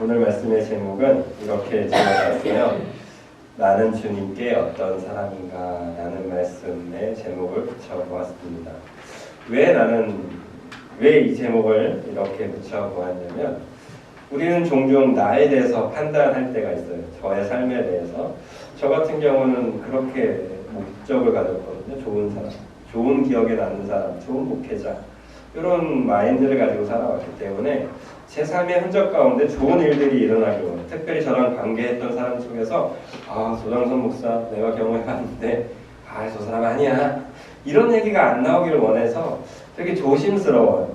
오늘 말씀의 제목은 이렇게 제목했어요. 나는 주님께 어떤 사람인가 라는 말씀의 제목을 붙여보았습니다. 왜 나는 왜 이 제목을 이렇게 붙여보았냐면 우리는 종종 나에 대해서 판단할 때가 있어요. 저의 삶에 대해서. 저 같은 경우는 그렇게 목적을 가졌거든요. 좋은 사람, 좋은 기억에 남는 사람, 좋은 목회자. 이런 마인드를 가지고 살아왔기 때문에 제 삶의 흔적 가운데 좋은 일들이 일어나고 특별히 저랑 관계했던 사람 속에서 아 조장선 목사 내가 경험해봤는데 아 저 사람 아니야 이런 얘기가 안 나오기를 원해서 되게 조심스러워요.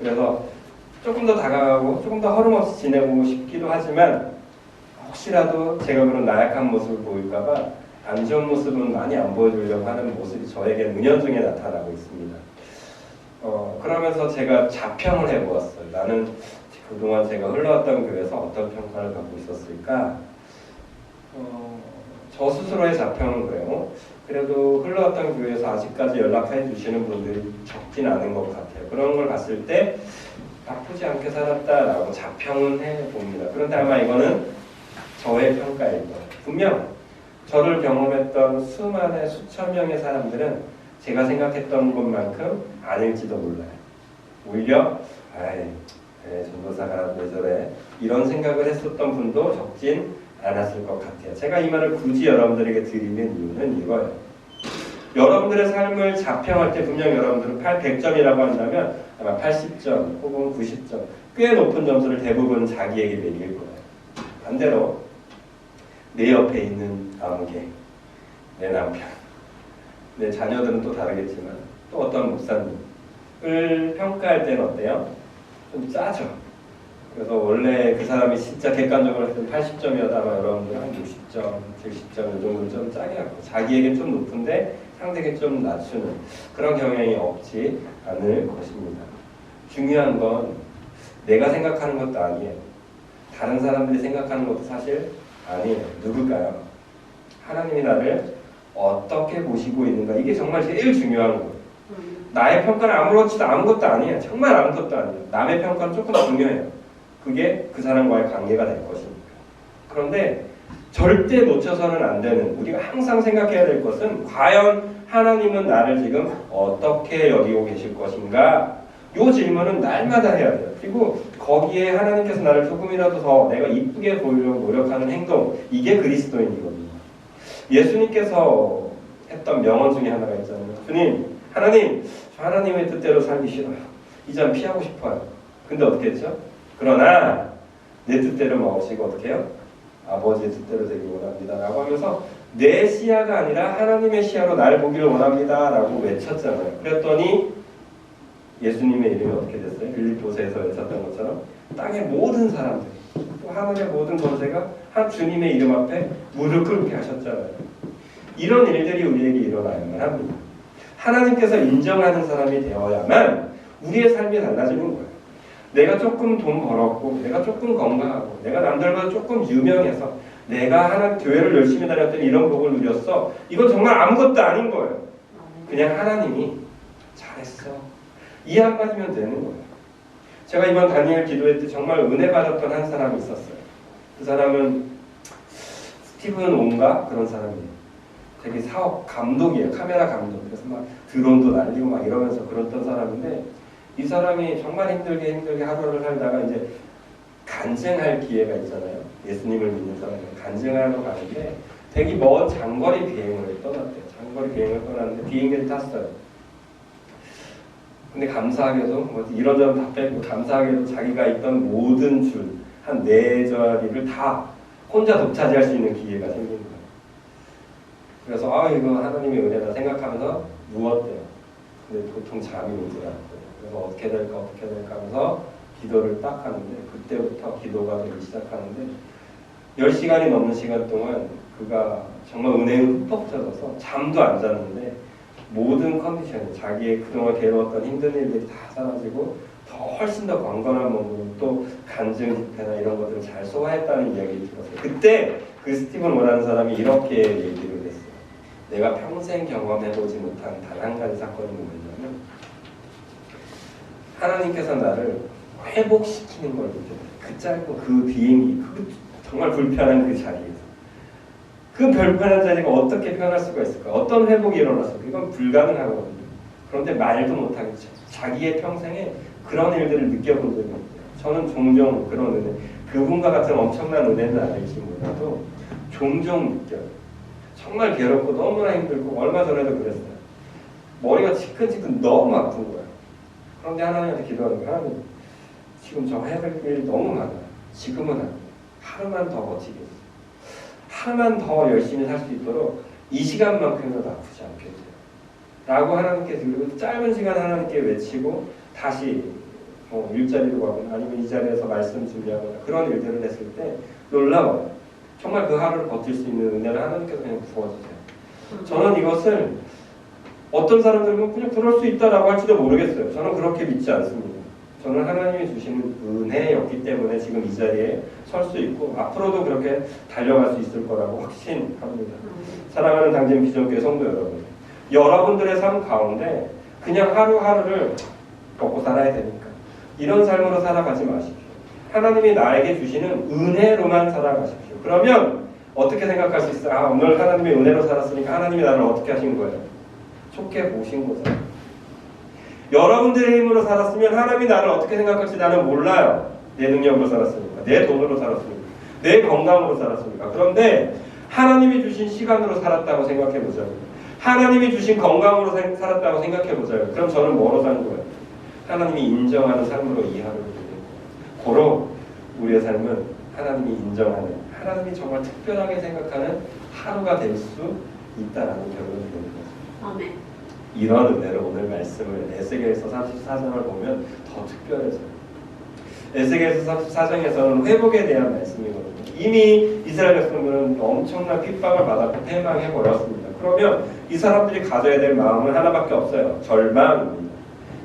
그래서 조금 더 다가가고 조금 더 허름없이 지내고 싶기도 하지만 혹시라도 제가 그런 나약한 모습을 보일까봐 안 좋은 모습은 많이 안 보여주려고 하는 모습이 저에게 은연중에 나타나고 있습니다. 어, 그러면서 제가 자평을 해보았어요. 나는 그동안 제가 흘러왔던 교회에서 어떤 평가를 받고 있었을까? 어, 저 스스로의 자평은 그래요. 그래도 흘러왔던 교회에서 아직까지 연락해 주시는 분들이 적진 않은 것 같아요. 그런 걸 봤을 때 나쁘지 않게 살았다라고 자평은 해봅니다. 그런데 아마 이거는 저의 평가일 거예요. 분명 저를 경험했던 수많은 수천 명의 사람들은 제가 생각했던 것만큼 아닐지도 몰라요. 오히려 아이 에, 전도사가 왜 저래 이런 생각을 했었던 분도 적진 않았을 것 같아요. 제가 이 말을 굳이 여러분들에게 드리는 이유는 이거예요. 여러분들의 삶을 자평할 때 분명 여러분들은 8, 100점이라고 한다면 아마 80점 혹은 90점 꽤 높은 점수를 대부분 자기에게 매길 거예요. 반대로 내 옆에 있는 아무개, 내 남편, 내 자녀들은 또 다르겠지만 또 어떤 목사님을 평가할 때는 어때요? 좀 짜죠. 그래서 원래 그 사람이 진짜 객관적으로 했을 때 80점이었다 아마 여러분들 한 60점, 70점 이 정도 좀 짜게 하고 자기에게 좀 높은데 상대에게 좀 낮추는 그런 경향이 없지 않을 것입니다. 중요한 건 내가 생각하는 것도 아니에요. 다른 사람들이 생각하는 것도 사실 아니에요. 누굴까요? 하나님이 나를 어떻게 보시고 있는가 이게 정말 제일 중요한 거예요. 나의 평가는 아무렇지도 아무것도 아니에요. 정말 아무것도 아니에요. 남의 평가는 조금 중요해요. 그게 그 사람과의 관계가 될 것이니까. 그런데 절대 놓쳐서는 안 되는 우리가 항상 생각해야 될 것은 과연 하나님은 나를 지금 어떻게 여기고 계실 것인가? 요 질문은 날마다 해야 돼요. 그리고 거기에 하나님께서 나를 조금이라도 더 내가 이쁘게 보이려고 노력하는 행동 이게 그리스도인이거든요. 예수님께서 했던 명언 중에 하나가 있잖아요. 주님, 하나님, 저 하나님의 뜻대로 살기 싫어요. 이 점 피하고 싶어요. 근데 어떻게 했죠? 그러나 내 뜻대로 마옵시고 어떻게 해요? 아버지의 뜻대로 되기 원합니다. 라고 하면서 내 시야가 아니라 하나님의 시야로 나를 보기를 원합니다. 라고 외쳤잖아요. 그랬더니 예수님의 이름이 어떻게 됐어요? 빌립보서에서 외쳤던 것처럼 땅의 모든 사람들 또 하늘의 모든 권세가 한 주님의 이름 앞에 무릎 꿇게 하셨잖아요. 이런 일들이 우리에게 일어나야만 합니다. 하나님께서 인정하는 사람이 되어야만 우리의 삶이 달라지는 거예요. 내가 조금 돈 벌었고, 내가 조금 건강하고, 내가 남들보다 조금 유명해서, 내가 하나 교회를 열심히 다녔더니 이런 복을 누렸어. 이건 정말 아무것도 아닌 거예요. 그냥 하나님이 잘했어. 이 한마디면 되는 거예요. 제가 이번 다니엘 기도회 때 정말 은혜 받았던 한 사람이 있었어요. 그 사람은 스티븐 온가 그런 사람이에요. 되게 사업 감독이에요. 카메라 감독. 그래서 막 드론도 날리고 막 이러면서 그랬던 사람인데 이 사람이 정말 힘들게 힘들게 하루를 살다가 이제 간증할 기회가 있잖아요. 예수님을 믿는 사람이 간증하러 가는데 되게 먼 장거리 비행을 떠났대요. 장거리 비행을 떠났는데 비행기를 탔어요. 근데 감사하게도 뭐 이런저런 다 빼고 감사하게도 자기가 있던 모든 줄 한 네 자리를 다 혼자 독차지할 수 있는 기회가 생긴 거예요. 그래서 아 이거 하나님의 은혜다 생각하면서 누웠대요. 근데 보통 잠이 오더라고요. 그래서 어떻게 될까 어떻게 될까 하면서 기도를 딱 하는데 그때부터 기도가 되기 시작하는데 10시간이 넘는 시간 동안 그가 정말 은혜에 흠뻑 젖어서 잠도 안 잤는데 모든 컨디션, 자기의 그동안 괴로웠던 힘든 일들이 다 사라지고 더 훨씬 더 건강한 몸으로 또 간증 집회나 이런 것들을 잘 소화했다는 이야기를 들었어요. 그때 그 스티븐 원하는 사람이 이렇게 얘기를 했어요. 내가 평생 경험해보지 못한 단 한 가지 사건이 뭐냐면 하나님께서 나를 회복시키는 걸 느껴요. 그 짧은 그 비행기, 그 정말 불편한 그 자리에서. 그 불편한 자리가 어떻게 변할 수가 있을까? 어떤 회복이 일어났을까? 이건 불가능하거든요. 그런데 말도 못하겠죠. 자기의 평생에 그런 일들을 느껴본 적이 없어요. 저는 종종 그런 은혜, 그분과 같은 엄청난 은혜는 아닐지 몰라도 종종 느껴요. 정말 괴롭고 너무나 힘들고 얼마 전에도 그랬어요. 머리가 지끈지끈 너무 아픈 거예요. 그런데 하나님한테 기도하는 거예요. 하나님, 지금 저될 일이 너무 많아요. 지금은 안 돼요. 하루만 더 버티겠어요. 하루만 더 열심히 살 수 있도록 이 시간만큼이라도 아프지 않게 해주세요. 라고 하나님께 그리고 짧은 시간 하나님께 외치고 다시 뭐 일자리로 가거나 아니면 이 자리에서 말씀 준비하거나 그런 일들을 했을 때 놀라워요. 정말 그 하루를 버틸 수 있는 은혜를 하나님께서 그냥 부어주세요. 저는 이것을 어떤 사람들은 그냥 그럴 수 있다라고 할지도 모르겠어요. 저는 그렇게 믿지 않습니다. 저는 하나님이 주시는 은혜였기 때문에 지금 이 자리에 설 수 있고 앞으로도 그렇게 달려갈 수 있을 거라고 확신합니다. 사랑하는 당진 비전교회 성도 여러분, 여러분들의 삶 가운데 그냥 하루하루를 먹고 살아야 되니까 이런 삶으로 살아가지 마십시오. 하나님이 나에게 주시는 은혜로만 살아가십시오. 그러면 어떻게 생각할 수 있어요? 아, 오늘 하나님의 은혜로 살았으니까 하나님이 나를 어떻게 하신 거예요? 좋게 보신 거잖아요. 여러분들의 힘으로 살았으면 하나님이 나를 어떻게 생각할지 나는 몰라요. 내 능력으로 살았으니까, 내 돈으로 살았으니까, 내 건강으로 살았으니까. 그런데 하나님이 주신 시간으로 살았다고 생각해 보자요. 하나님이 주신 건강으로 생- 살았다고 생각해 보자요. 그럼 저는 뭐로 산 거예요? 하나님이 인정하는 삶으로 이 하루를 보낸 거예요. 고로 우리의 삶은 하나님이 인정하는, 하나님이 정말 특별하게 생각하는 하루가 될 수 있다라는 결론이 되는 거죠. 아멘. 이런 은혜로 오늘 말씀을 에스겔서 34장을 보면 더 특별해져요. 에스겔서 34장에서는 회복에 대한 말씀이거든요. 이미 이스라엘 백성들은 엄청난 핍박을 받았고 패망해 버렸습니다. 그러면 이 사람들이 가져야 될 마음은 하나밖에 없어요. 절망입니다.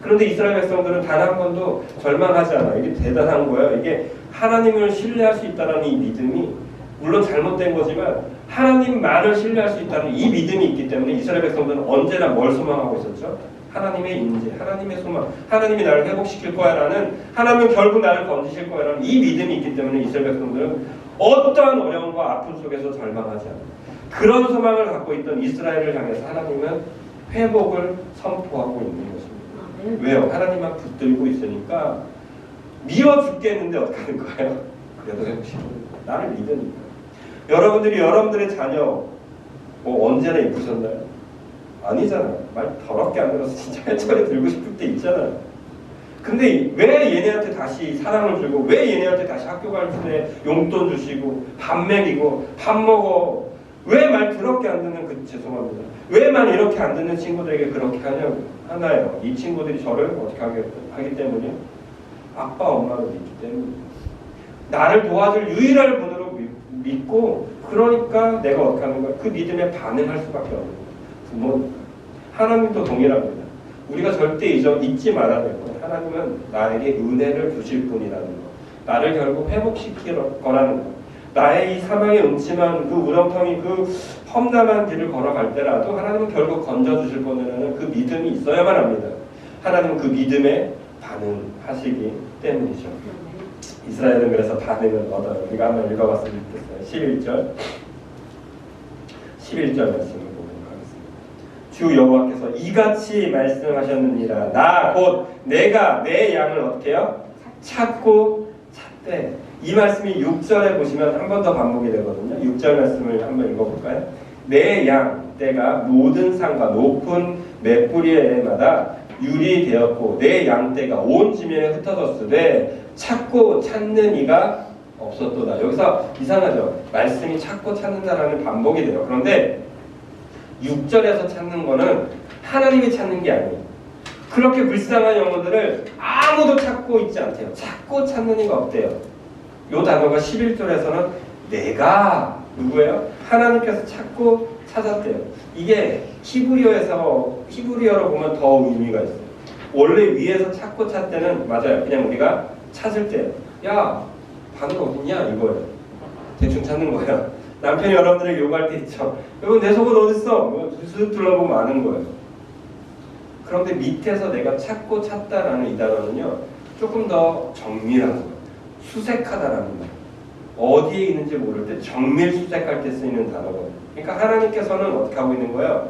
그런데 이스라엘 백성들은 단 한 번도 절망하지 않아요. 이게 대단한 거예요. 이게 하나님을 신뢰할 수 있다는 이 믿음이 물론 잘못된 거지만 하나님만을 신뢰할 수 있다는 이 믿음이 있기 때문에 이스라엘 백성들은 언제나 뭘 소망하고 있었죠? 하나님의 인재, 하나님의 소망, 하나님이 나를 회복시킬 거야라는 하나님은 결국 나를 건지실 거야라는 이 믿음이 있기 때문에 이스라엘 백성들은 어떠한 어려움과 아픔 속에서 절망하지 않아요. 그런 소망을 갖고 있던 이스라엘을 향해서 하나님은 회복을 선포하고 있는 것입니다. 왜요? 하나님만 붙들고 있으니까 미워 죽겠는데 어떡하는 거예요? 그래도 거예요. 나를 믿으니까. 여러분들이 여러분들의 자녀 뭐 언제나 이쁘셨나요? 아니잖아요. 말 더럽게 안 들어서 진짜 해처리 들고 싶을 때 있잖아요. 근데 왜 얘네한테 다시 사랑을 주고 왜 얘네한테 다시 학교 갈 때 용돈 주시고 밥 먹이고 밥 먹어 왜 말 더럽게 안 듣는 그 죄송합니다. 왜 말 이렇게 안 듣는 친구들에게 그렇게 하냐고 하나요. 이 친구들이 저를 어떻게 하기 때문이요? 아빠 엄마를 믿기 때문이에요. 나를 도와줄 유일한 분으로 믿- 믿고 그러니까 내가 어떻게 하는 거야? 그 믿음에 반응할 수밖에 없는 거예요. 부모니까. 하나님도 동일합니다. 우리가 절대 잊어, 잊지 말아야 될 건 하나님은 나에게 은혜를 주실 분이라는 거. 나를 결국 회복시킬 거라는 거. 나의 이 사망의 음침한 그 우렁텅이 그 험난한 길을 걸어갈 때라도 하나님은 결국 건져주실 분이라는 그 믿음이 있어야만 합니다. 하나님은 그 믿음에 반응하시기 때문이죠. 이스라엘은 그래서 반응을 얻어요. 우리가 한번 읽어봤으면 좋겠어요. 11절 11절 말씀을 보도록 하겠습니다. 주 여호와께서 이같이 말씀하셨느니라 나 곧 내가 내 양을 어떻게 해요? 찾고 찾되 이 말씀이 6절에 보시면 한 번 더 반복이 되거든요. 6절 말씀을 한번 읽어볼까요? 내양 때가 모든 산과 높은 맷뿌리에마다 유리 되었고 내 양 떼가 온 지면에 흩어졌으되 찾고 찾는 이가 없었도다. 여기서 이상하죠. 말씀이 찾고 찾는다라는 반복이 돼요. 그런데 6절에서 찾는 거는 하나님이 찾는 게 아니에요. 그렇게 불쌍한 영혼들을 아무도 찾고 있지 않대요. 찾고 찾는 이가 없대요. 요 단어가 11절에서는 내가 누구예요? 하나님께서 찾고 찾았대요. 이게 히브리어에서 히브리어로 보면 더 의미가 있어요. 원래 위에서 찾고 찾때는 맞아요. 그냥 우리가 찾을 때, 야 바늘 어딨냐 이거예요. 대충 찾는 거예요. 남편이 여러분들에게 요구할 때 있죠. 여러분 내 속옷 어딨어? 슥 둘러보면 아는 거예요. 그런데 밑에서 내가 찾고 찾다라는 이 단어는요. 조금 더 정밀한 것, 수색하다라는 말. 어디에 있는지 모를 때 정밀 수색할 때 쓰이는 단어거든요. 그러니까 하나님께서는 어떻게 하고 있는 거예요?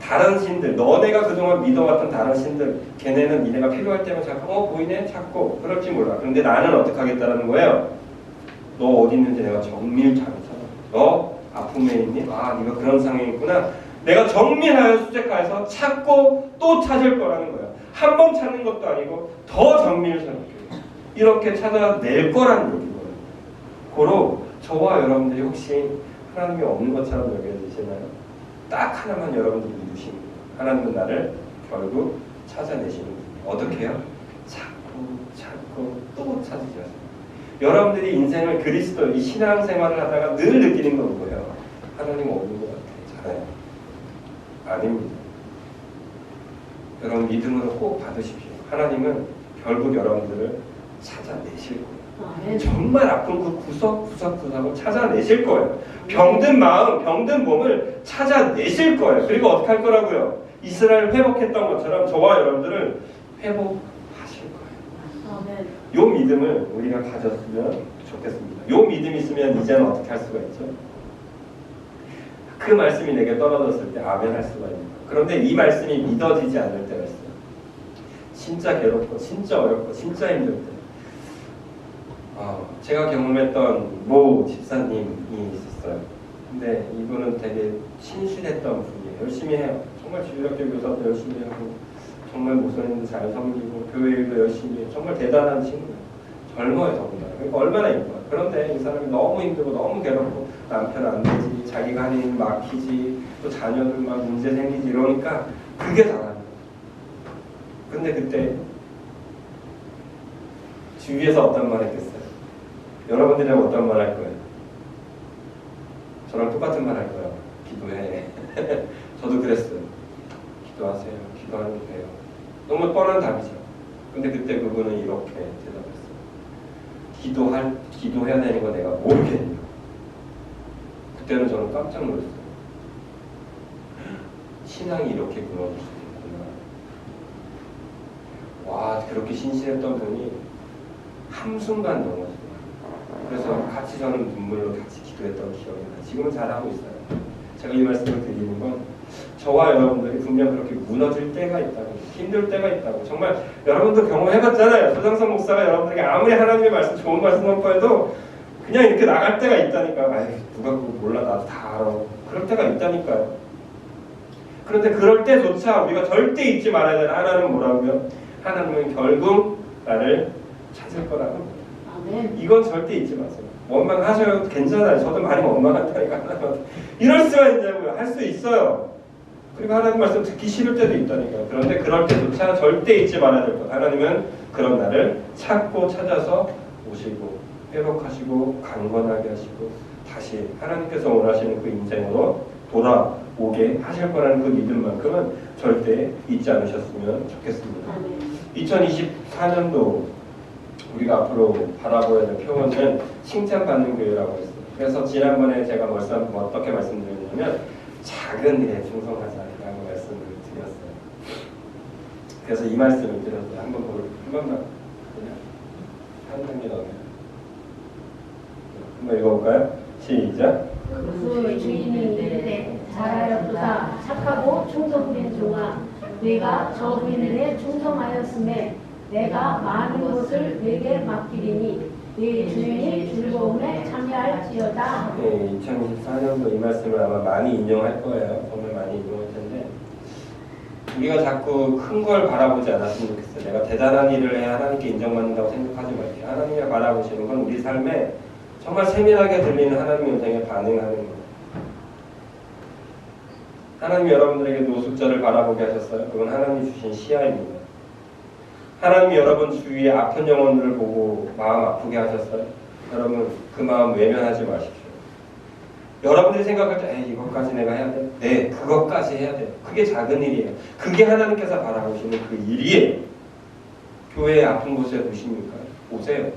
다른 신들, 너네가 그동안 믿어왔던 다른 신들, 걔네는 니네가 필요할 때만 자꾸 어 보이네 찾고 그럴지 몰라. 그런데 나는 어떻게 하겠다라는 거예요? 너 어디 있는지 내가 정밀 잘 찾아. 너 아픔에 있니? 아 네가 그런 상황에 있구나. 내가 정밀하여 수색하여서 찾고 또 찾을 거라는 거예요. 한번 찾는 것도 아니고 더 정밀스럽게 이렇게 찾아낼 거라는 얘기거든요. 고로 저와 여러분들이 혹시 하나님이 없는 것처럼 여겨지시나요? 딱 하나만 여러분들이 거예요. 하나님은 나를 결국 찾아내시는 거예요. 어떻게 해요? 찾고 찾고 또 찾으셔서 여러분들이 인생을 그리스도 이 신앙생활을 하다가 늘 느끼는 건 뭐예요? 하나님 없는 것 같아요. 잘해요. 아닙니다. 여러분 믿음으로 꼭 받으십시오. 하나님은 결국 여러분들을 찾아내실 거예요. 아멘. 정말 아픈 그 구석구석 구석을 찾아내실 거예요. 병든 마음, 병든 몸을 찾아내실 거예요. 그리고 어떻게 할 거라고요? 이스라엘 회복했던 것처럼 저와 여러분들을 회복하실 거예요. 아멘. 요 믿음을 우리가 가졌으면 좋겠습니다. 요 믿음이 있으면 이제는 어떻게 할 수가 있죠? 그 말씀이 내게 떨어졌을 때 아멘 할 수가 있는 거예요. 그런데 이 말씀이 믿어지지 않을 때가 있어요. 진짜 괴롭고 진짜 어렵고 진짜 힘들 때. 어, 제가 경험했던 모 집사님이 있었어요. 근데 이분은 되게 신실했던 분이에요. 열심히 해요. 정말 주일학교 교사도 열심히 하고 정말 목사님도 잘 섬기고 교회 일도 열심히 해요. 정말 대단한 친구예요. 젊어요 정말. 그러니까 얼마나 이뻐요. 그런데 이 사람이 너무 힘들고 너무 괴롭고 남편 안 되지, 자기가 하는 일 막히지, 또 자녀들 막 문제 생기지 이러니까 그게 거예요. 근데 그때 주위에서 어떤 말 했겠어요? 여러분들이라면 어떤 말 할 거예요? 저랑 똑같은 말 할 거예요. 기도해. 저도 그랬어요. 기도하세요. 기도하면 돼요. 너무 뻔한 답이죠. 근데 그때 그분은 이렇게 대답했어요. 기도할, 기도해야 되는 거 내가 모르겠냐. 그때는 저는 깜짝 놀랐어요. 신앙이 이렇게 무너질 수 있구나. 와, 그렇게 신실했던 분이 한순간 넘어졌어요. 그래서 같이 저는 눈물로 같이 기도했던 기억이 나요. 지금은 잘하고 있어요. 제가 이 말씀을 드리는 건 저와 여러분들이 분명 그렇게 무너질 때가 있다고 힘들 때가 있다고 정말 여러분도 경험해봤잖아요. 소장선 목사가 여러분들에게 아무리 하나님의 말씀 좋은 말씀 선포해도 그냥 이렇게 나갈 때가 있다니까. 아이 누가 그거 몰라 나도 다 알아. 그럴 때가 있다니까요. 그런데 그럴 때조차 우리가 절대 잊지 말아야 되는 하나는 뭐라고요? 하나님은 결국 나를 찾을 거라고. 이건 절대 잊지 마세요. 원망하셔도 괜찮아요. 저도 많이 원망한다니까. 이럴 수가 있냐고요. 할 수 있어요. 그리고 하나님 말씀 듣기 싫을 때도 있다니까요. 그런데 그럴 때조차 절대 잊지 말아야 될 것. 하나님은 그런 나를 찾고 찾아서 오시고 회복하시고 강건하게 하시고 다시 하나님께서 원하시는 그 인생으로 돌아오게 하실 거라는 그 믿음만큼은 절대 잊지 않으셨으면 좋겠습니다. 아멘. 2024년도 우리가 앞으로 바라보아야 될 표현은 칭찬받는 교회라고 했어요. 그래서 지난번에 제가 말씀, 어떻게 말씀드렸냐면 작은 일에 충성하자라고 말씀을 드렸어요. 그래서 이 말씀을 드렸어요. 한번 볼, 한 번만 그냥 한 단계 더 한번 읽어볼까요? 시작. 그 주인이 이르되 잘하였도다 착하고 충성된 종아 네가 저 부인에게 충성하였음에 내가 많은 것을 내게 맡기리니 네 주인이 즐거움에 참여할지어다 네, 2024년도 이 말씀을 아마 많이 인용할 거예요. 정말 많이 인용할 텐데 우리가 자꾸 큰 걸 바라보지 않았으면 좋겠어요. 내가 대단한 일을 해야 하나님께 인정받는다고 생각하지 말게요. 하나님이 바라보시는 건 우리 삶에 정말 세밀하게 들리는 하나님의 음성에 반응하는 거예요. 하나님이 여러분들에게 노숙자를 바라보게 하셨어요. 그건 하나님이 주신 시야입니다. 하나님이 여러분 주위의 아픈 영혼들을 보고 마음 아프게 하셨어요. 여러분 그 마음 외면하지 마십시오. 여러분들이 생각할 때 에이, 이것까지 내가 해야 돼? 네, 그것까지 해야 돼요. 그게 작은 일이에요. 그게 하나님께서 바라보시는 그 일이에요. 교회의 아픈 곳에 오십니까? 오세요.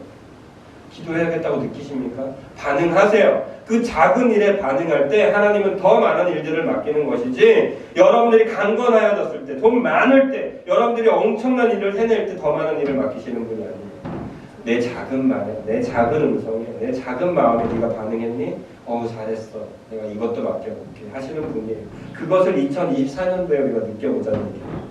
기도해야겠다고 느끼십니까? 반응하세요. 그 작은 일에 반응할 때 하나님은 더 많은 일들을 맡기는 것이지 여러분들이 강건하여졌을 때, 돈 많을 때, 여러분들이 엄청난 일을 해낼 때 더 많은 일을 맡기시는 분이 아니에요. 내 작은 말에, 내 작은 음성에, 내 작은 마음에 네가 반응했니? 어우 잘했어. 내가 이것도 맡겨볼게 하시는 분이에요. 그것을 2024년도에 우리가 느껴보자는 얘기예요.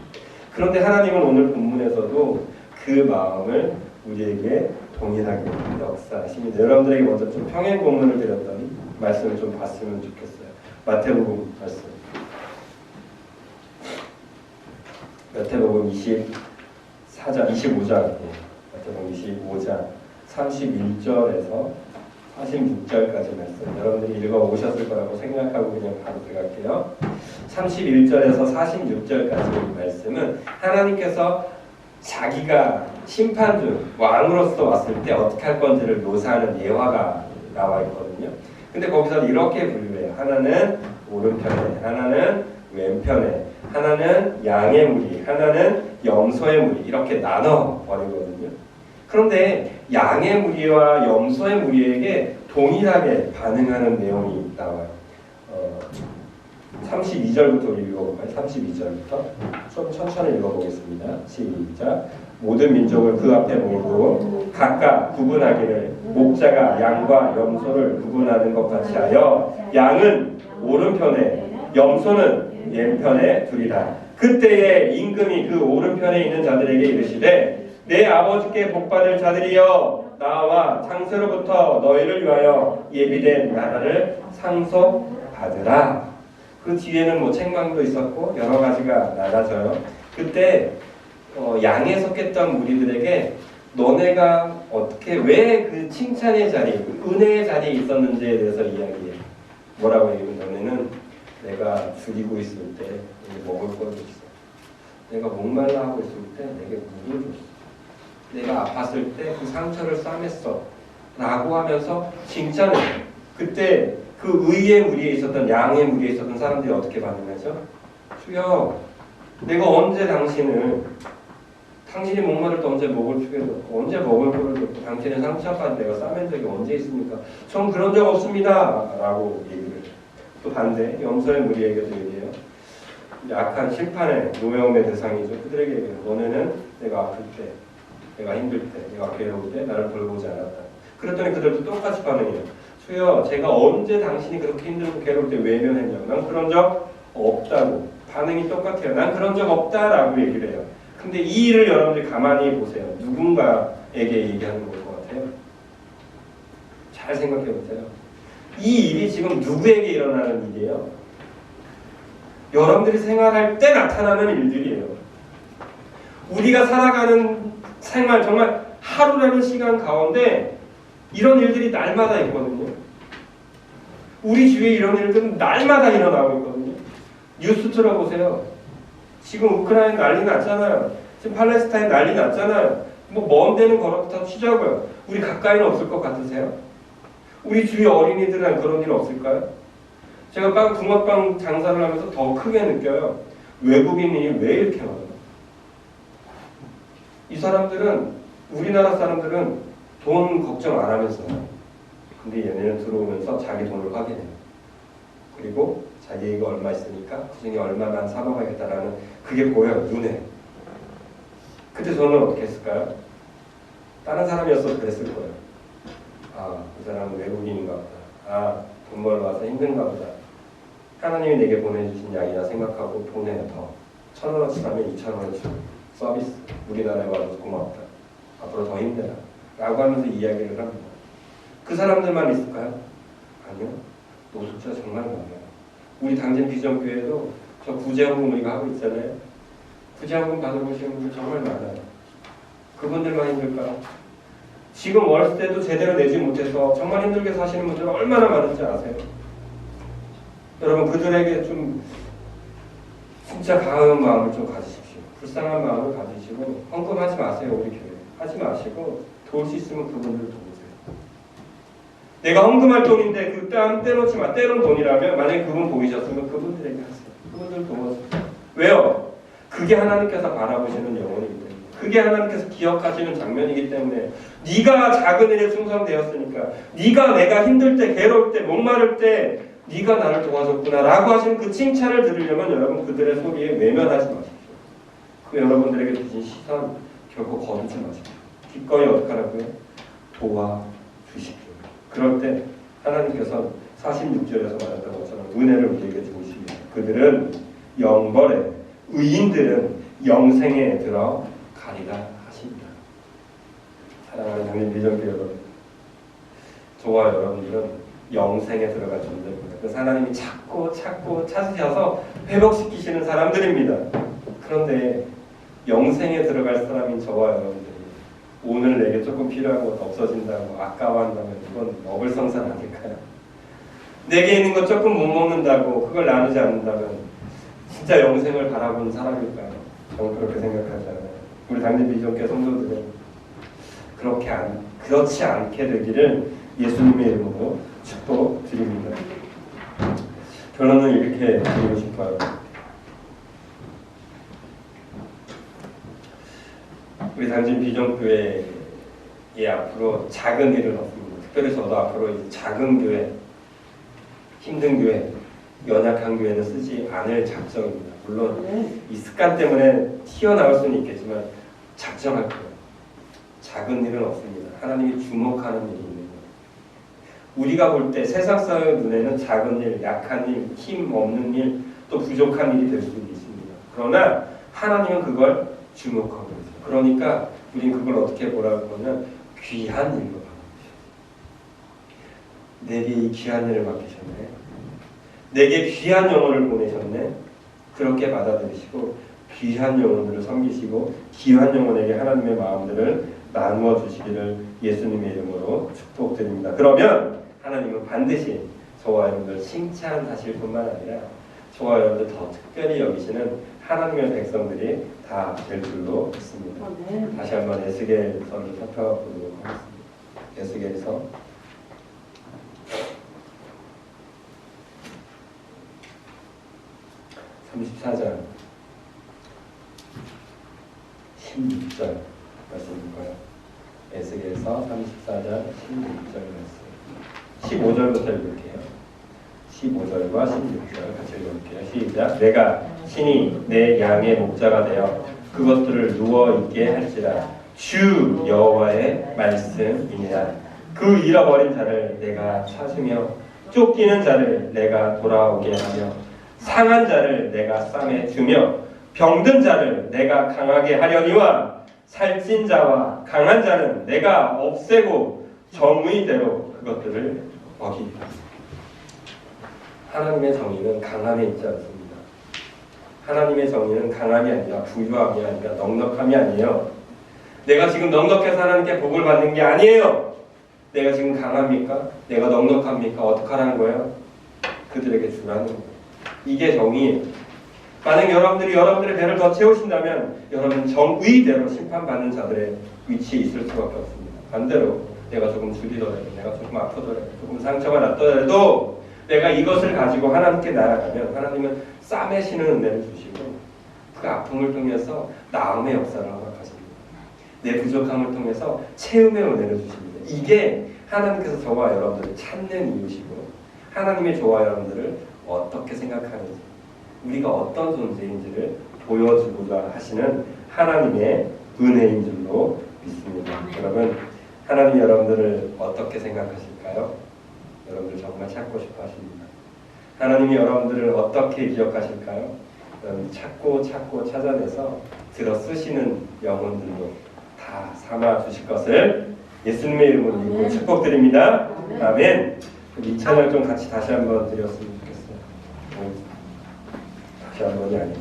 그런데 하나님은 오늘 본문에서도 그 마음을 우리에게 동일하게 역사하십니다. 여러분들에게 먼저 좀 평행 공문을 드렸던 말씀을 좀 봤으면 좋겠어요. 마태복음 말씀. 마태복음 24장, 25장, 예. 마태복음 25장 31절에서 46절까지 말씀. 여러분들이 읽어 오셨을 거라고 생각하고 그냥 바로 들어갈게요. 31절에서 46절까지 말씀은 하나님께서 자기가 심판 중 왕으로서 왔을 때 어떻게 할 건지를 묘사하는 예화가 나와 있거든요. 근데 거기서 이렇게 분류해요. 하나는 오른편에, 하나는 왼편에, 하나는 양의 무리, 하나는 염소의 무리 이렇게 나눠 버리거든요. 그런데 양의 무리와 염소의 무리에게 동일하게 반응하는 내용이 나와요. 어, 32절부터 우리 읽어볼까요? 32절부터 좀 천천히 읽어보겠습니다. 시작. 모든 민족을 그 앞에 모으고 각각 구분하기를 목자가 양과 염소를 구분하는 것 같이 하여 양은 오른편에 염소는 왼편에 두리라. 그때에 임금이 그 오른편에 있는 자들에게 이르시되 내 아버지께 복받을 자들이여 나와 창세로부터 너희를 위하여 예비된 나라를 상속받으라. 그 뒤에는 뭐 책망도 있었고 여러 가지가 나눠져요. 그때 어, 양에 속했던 무리들에게 너네가 어떻게 왜 그 칭찬의 자리, 그 은혜의 자리에 있었는지에 대해서 이야기해. 뭐라고 얘기하면 너네는 내가 죽이고 있을 때 먹을 걸 줬어. 내가 목말라 하고 있을 때 내게 물을 줬어. 내가 아팠을 때 그 상처를 싸맸어. 라고 하면서 칭찬해. 그때 그 의의 무리에 있었던 양의 무리에 있었던 사람들이 어떻게 반응하죠? 주여, 내가 언제 당신을 당신이 목마를 때 언제 목을 축여줬고 언제 먹을 거를 줬고 당신의 상처까지 내가 싸맨 적이 언제 있습니까? 전 그런 적 없습니다. 라고 얘기를. 또 반대 염소의 무리에게도 얘기해요. 약한 심판의 노여움의 대상이죠. 그들에게 얘기해요. 너네는 내가 아플 때, 내가 힘들 때, 내가 괴로울 때 나를 돌보지 않았다. 그랬더니 그들도 똑같이 반응해요. 주여 제가 언제 당신이 그렇게 힘들고 괴로울 때 외면했냐고 난 그런 적 없다고 반응이 똑같아요 난 그런 적 없다라고 얘기를 해요 근데 이 일을 여러분들이 가만히 보세요 누군가에게 얘기하는 걸 것 같아요 잘 생각해 보세요 이 일이 지금 누구에게 일어나는 일이에요 여러분들이 생활할 때 나타나는 일들이에요 우리가 살아가는 생활 정말 하루라는 시간 가운데 이런 일들이 날마다 있거든요. 우리 주위에 이런 일들은 날마다 일어나고 있거든요. 뉴스 들어보세요. 지금 우크라이나 난리 났잖아요. 지금 팔레스타인 난리 났잖아요. 뭐먼 데는 걸어부터 치자고요. 우리 가까이는 없을 것 같으세요? 우리 주위 어린이들은 그런 일 없을까요? 제가 빵 붕어빵 장사를 하면서 더 크게 느껴요. 외국인이 왜 이렇게 많아요? 이 사람들은 우리나라 사람들은 돈 걱정 안 하면서 근데 얘네는 들어오면서 자기 돈을 확인해요. 그리고 자기가 얼마 있으니까 그 중에 얼마만 사먹어야겠다라는 그게 보여요 눈에. 그때 저는 어떻게 했을까요? 다른 사람이었어도 그랬을 거예요. 아, 그 사람은 외국인인가 보다. 아, 돈 벌러 와서 힘든가 보다. 하나님이 내게 보내주신 양이라 생각하고 보내요 더. 천 원어치 하면 이천 원어치 서비스. 우리나라에 와서 고맙다. 앞으로 더 힘내라. 라고 하면서 이야기를 합니다. 그 사람들만 있을까요? 아니요. 노숙자 정말 많아요. 우리 당진 비전교회도 저 구제헌금 우리가 하고 있잖아요. 구제헌금 받아보시는 분들 정말 많아요. 그분들만 힘들까요? 지금 월세도 제대로 내지 못해서 정말 힘들게 사시는 분들 얼마나 많은지 아세요? 여러분 그들에게 좀 진짜 강한 마음을 좀 가지십시오. 불쌍한 마음을 가지시고 헌금하지 마세요 우리 교회. 하지 마시고 도울 수 있으면 그분들 도우세요. 내가 헌금할 돈인데 그땅 떼놓지 마. 떼놓은 돈이라면 만약에 그분 보이셨으면 그분들에게 하세요. 그분들 도와주세요. 왜요? 그게 하나님께서 바라보시는 영혼이기 때문에. 그게 하나님께서 기억하시는 장면이기 때문에 네가 작은 일에 충성되었으니까 네가 내가 힘들 때 괴로울 때 목마를 때 네가 나를 도와줬구나 라고 하시는 그 칭찬을 들으려면 여러분 그들의 소리에 외면하지 마십시오. 그 여러분들에게 주신 시선 결코 거두지 마십시오. 기꺼이 어떡하라고요? 도와주십시오. 그럴 때 하나님께서 46절에서 말했던 것처럼 은혜를 우리에게 주십니다. 그들은 영벌에 의인들은 영생에 들어 가리라 하십니다. 사랑하는 장님 비전교 여러분, 저와 여러분들은 영생에 들어갈 존재입니다. 그래서 하나님이 찾고 찾고 찾으셔서 회복시키시는 사람들입니다. 그런데 영생에 들어갈 사람인 저와 여러분들이 오늘 내게 조금 필요한 것 없어진다고 아까워한다면 이건 어불성설 아닐까요? 내게 있는 것 조금 못 먹는다고 그걸 나누지 않는다면 진짜 영생을 바라보는 사람일까요? 저는 그렇게 생각하지 않아요. 우리 당대 비전교 성도들은 그렇게 안 그렇지 않게 되기를 예수님의 이름으로 축복드립니다. 결론은 이렇게 드리고 싶어요. 우리 당진 비전교회의 앞으로 작은 일은 없습니다. 특별히 저도 앞으로 이 작은 교회, 힘든 교회, 연약한 교회는 쓰지 않을 작정입니다. 물론 이 습관 때문에 튀어나올 수는 있겠지만 작정할 거예요. 작은 일은 없습니다. 하나님이 주목하는 일이 있는 거예요. 우리가 볼 때 세상 사회 눈에는 작은 일, 약한 일, 힘 없는 일, 또 부족한 일이 될 수도 있습니다. 그러나 하나님은 그걸 주목하고. 그러니까 우린 그걸 어떻게 보라고 하면 귀한 일로 봐요. 내게 이 귀한 일을 맡기셨네. 내게 귀한 영혼을 보내셨네. 그렇게 받아들이시고 귀한 영혼들을 섬기시고 귀한 영혼에게 하나님의 마음들을 나누어 주시기를 예수님의 이름으로 축복드립니다. 그러면 하나님은 반드시 저와 여러분들 칭찬하실 뿐만 아니라 저와 여러분들 더 특별히 여기시는 하나님의 백성들이 다 될 줄로 믿습니다. 다시 한번 에스겔서를 살펴보도록 하겠습니다. 에스겔서 34장 16절 말씀일까요? 에스겔서 34장 16절 말씀 15절부터 읽을게요. 15절과 16절 같이 읽을게요. 시작. 내가 신이 내 양의 목자가 되어 그것들을 누워 있게 할지라 주 여호와의 말씀이니라. 그 잃어버린 자를 내가 찾으며 쫓기는 자를 내가 돌아오게 하며 상한 자를 내가 쌈에 주며 병든 자를 내가 강하게 하려니와 살찐 자와 강한 자는 내가 없애고 정의대로 그것들을 먹이리라. 하나님의 정의는 강함에 있지 않습니다. 하나님의 정의는 강함이 아니라 부유함이 아니라 넉넉함이 아니에요. 내가 지금 넉넉해서 하나님께 복을 받는 게 아니에요. 내가 지금 강합니까? 내가 넉넉합니까? 어떡하라는 거예요? 그들에게 주라는 거예요. 이게 정의예요. 만약 여러분들이 여러분들의 배를 더 채우신다면 여러분 정의대로 심판받는 자들의 위치에 있을 수밖에 없습니다. 반대로 내가 조금 줄이더라도 내가 조금 아프더라도 조금 상처가 났더라도 내가 이것을 가지고 하나님께 나아가면 하나님은 싸매시는 은혜를 주시고 그 아픔을 통해서 나음의 역사를 허락하십니다. 내 부족함을 통해서 채움의 은혜를 주십니다. 이게 하나님께서 저와 여러분들을 찾는 이유시고 하나님의 저와 여러분들을 어떻게 생각하는지 우리가 어떤 존재인지를 보여주고자 하시는 하나님의 은혜인 줄로 믿습니다. 여러분 하나님 여러분들을 어떻게 생각하실까요? 여러분들 정말 찾고 싶어 하십니다. 하나님이 여러분들을 어떻게 기억하실까요? 찾고 찾고 찾아내서 들어 쓰시는 영혼들로 다 삼아 주실 것을 예수님의 이름으로 믿고 축복드립니다. 아멘. 이 찬양 좀 같이 다시 한번 드렸으면 좋겠어요. 어, 다시 한 번이 아니죠.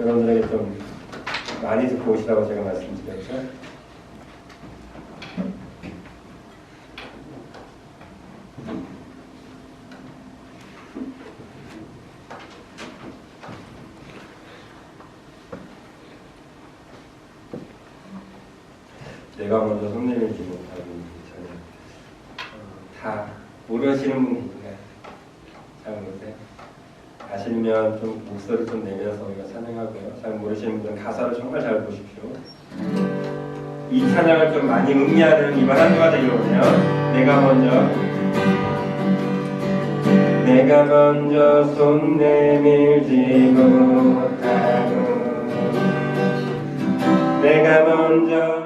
여러분들에게 좀 많이 듣고 오시라고 제가 말씀드렸죠. 내가 먼저 손님이지 못하는 전혀 어, 다 모르시는 분 계신가요? 잘 모르세요? 아시면 아시면 좀 목소리 좀 내면서 우리가 찬양하고요. 잘 모르시는 분들은 가사를 정말 잘 보십시오. 이 찬양을 좀 많이 음미하는 이번 한 주가 되기를 원해요. 내가 먼저 내가 먼저 손 내밀지 못하고 내가 먼저